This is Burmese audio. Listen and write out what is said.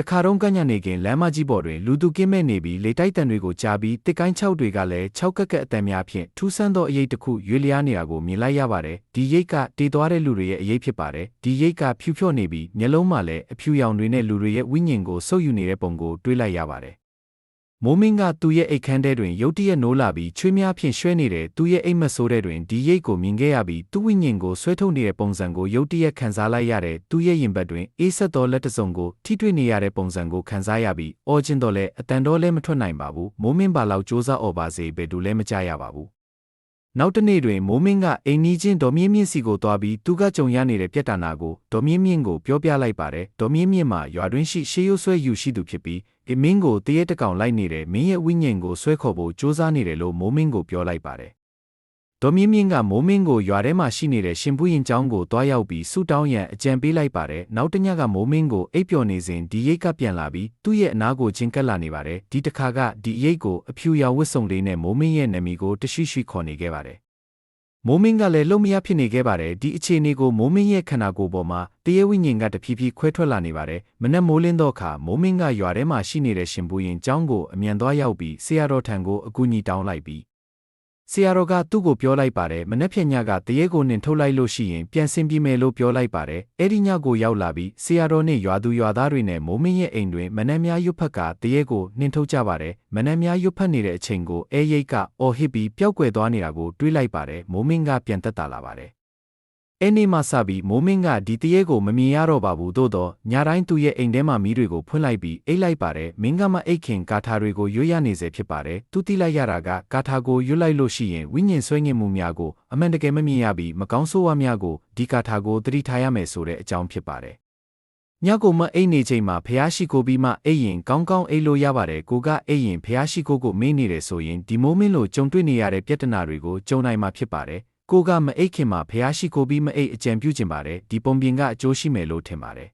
တခါတော့ကညနေခင်းလမ်းမကြီးပေါ်တွင်လူသူကင်းမဲ့နေပြီးလေတိုက်တန်တွေကိုကြားပြီးတစ်ကိုင်းချောက်တွေကလည်းခြောက်ကက်ကက်အတန်များဖြင့်ထူးဆန်းသောအရေးတစ်ခုရွေလျားနေတာကိုမြင်လိုက်ရပါတယ်ဒီရိတ်ကတည်သွားတဲ့လူတွေရဲ့အရေးဖြစ်ပါတယ်ဒီရိတ်ကဖြူဖြော့နေပြီးမျက်လုံးမှာလည်းအဖြူရောင်တွေနဲ့လူတွေရဲ့ဝိညာဉ်ကိုဆုပ်ယူနေတဲ့ပုံကိုတွေးလိုက်ရပါတယ် မိုးမင်းကသူ့ရဲ့အိတ်ခမ်းထဲတွင်ရုတ်တရက်နိုးလာပြီးချွေးများဖြင့်ရွှဲနေတဲ့သူ့ရဲ့အိတ်မက်ဆိုးတဲ့တွင်ဒီရိတ်ကိုမြင်ခဲ့ရပြီးသူ့ဝိညာဉ်ကိုဆွဲထုတ်နေတဲ့ပုံစံကိုရုတ်တရက်ခံစားလိုက်ရတဲ့သူ့ရဲ့ရင်ဘတ်တွင်အေးဆက်သောလက်တစ်စုံကိုထိတွေ့နေရတဲ့ပုံစံကိုခံစားရပြီးအော်ကျင်တော့လဲအတန်တော့လဲမထွက်နိုင်ပါဘူးမိုးမင်းပါလောက်စူးစမ်းអော်ပါစေဘယ်သူလဲမကြရပါဘူး နောက်တစ်နေ့တွင်မိုးမင်းကအိမ်နီးချင်းဒေါ်မြင့်မြင့်စီကိုသွားပြီးသူကကြုံရနေတဲ့ပြက်တာနာကိုဒေါ်မြင့်မြင့်ကိုပြောပြလိုက်ပါတယ်ဒေါ်မြင့်မြင့်မှာရွာတွင်းရှိရှေးရိုးဆွဲယူရှိသူဖြစ်ပြီးအမင်းကိုတရက်တကောင်လိုက်နေတယ်မင်းရဲ့ဝိညာဉ်ကိုဆွဲခေါ်ဖို့စူးစမ်းနေတယ်လို့မိုးမင်းကိုပြောလိုက်ပါတယ် ဒေါ်မြင့်မြင့်ကမိုးမင်းကိုရွာထဲမှာရှိနေတဲ့ရှင်ပူရင်ကျောင်းကိုတွားရောက်ပြီးဆူတောင်းရန်အကြံပေးလိုက်ပါတယ်နောက်တစ်ညကမိုးမင်းကိုအိပ်ပျော်နေစဉ်ဒီရိတ်ကပြန်လာပြီးသူ့ရဲ့အနားကိုချင်းကပ်လာနေပါတယ်ဒီတစ်ခါကဒီရိတ်ကိုအဖြူရောင်ဝတ်စုံလေးနဲ့မိုးမင်းရဲ့နာမည်ကိုတရှိရှိခေါ်နေခဲ့ပါတယ်မိုးမင်းကလည်းလုံမရဖြစ်နေခဲ့ပါတယ်ဒီအခြေအနေကိုမိုးမင်းရဲ့ခန္ဓာကိုယ်ပေါ်မှာတရေဝိညာဉ်ကတဖြည်းဖြည်းခွဲထွက်လာနေပါတယ်မနက်မိုးလင်းတော့အခါမိုးမင်းကရွာထဲမှာရှိနေတဲ့ရှင်ပူရင်ကျောင်းကိုအမြန်သွားရောက်ပြီးဆရာတော်ထံကိုအကူအညီတောင်းလိုက်ပြီး ဆရာတော်ကသူ့ကိုပြောလိုက်ပါတယ်မနက်ဖြန်ညကတရေကိုနှင်ထုတ်လိုက်လို့ရှိရင်ပြန်ဆင်းပြီးမယ်လို့ပြောလိုက်ပါတယ်အဲ့ဒီညကိုရောက်လာပြီးဆရာတော်နဲ့ရွာသူရွာသားတွေနဲ့မိုးမင်းရဲ့အိမ်တွင်မနက်များရွတ်ဖက်ကတရေကိုနှင်ထုတ်ကြပါတယ်မနက်များရွတ်ဖက်နေတဲ့အချိန်ကိုအဲရိတ်ကအော်ဟစ်ပြီးပျောက်ကွယ်သွားနေတာကိုတွေးလိုက်ပါတယ်မိုးမင်းကပြန်သက်သာလာပါတယ် အဲ့နေ့မှစပြီးမိုးမင်းကဒီတရေကိုမမြင်ရတော့ပါဘူးသို့တော့ညတိုင်းသူ့ရဲ့အိမ်ထဲမှာမီးတွေကိုဖွင့်လိုက်ပြီးအိတ်လိုက်ပါတယ်မင်းကမှအိတ်ခင်ကာထာတွေကိုရွတ်ရနေစေဖြစ်ပါတယ်သူတိလိုက်ရတာကကာထာကိုရွတ်လိုက်လို့ရှိရင်ဝိညာဉ်ဆွဲငင်မှုများကိုအမှန်တကယ်မမြင်ရပြီးမကောင်းဆိုးဝါးများကိုဒီကာထာကိုသတိထားရမယ်ဆိုတဲ့အကြောင်းဖြစ်ပါတယ်ညကိုမအိတ်နေချိန်မှာဖះရှိကိုပြီးမှအိတ်ရင်ကောင်းကောင်းအိတ်လို့ရပါတယ်ကိုကအိတ်ရင်ဖះရှိကိုကိုမေးနေတယ်ဆိုရင်ဒီမိုးမင်းလိုကြုံတွေ့နေရတဲ့ပြဿနာတွေကိုကြုံနိုင်မှာဖြစ်ပါတယ် ကိုကမအိတ်ခင်မှာဖះရှိကိုပြီးမအိတ်အကြံပြုချင်ပါတယ်ဒီပုံပြင်ကအကျိုးရှိမယ်လို့ထင်ပါတယ်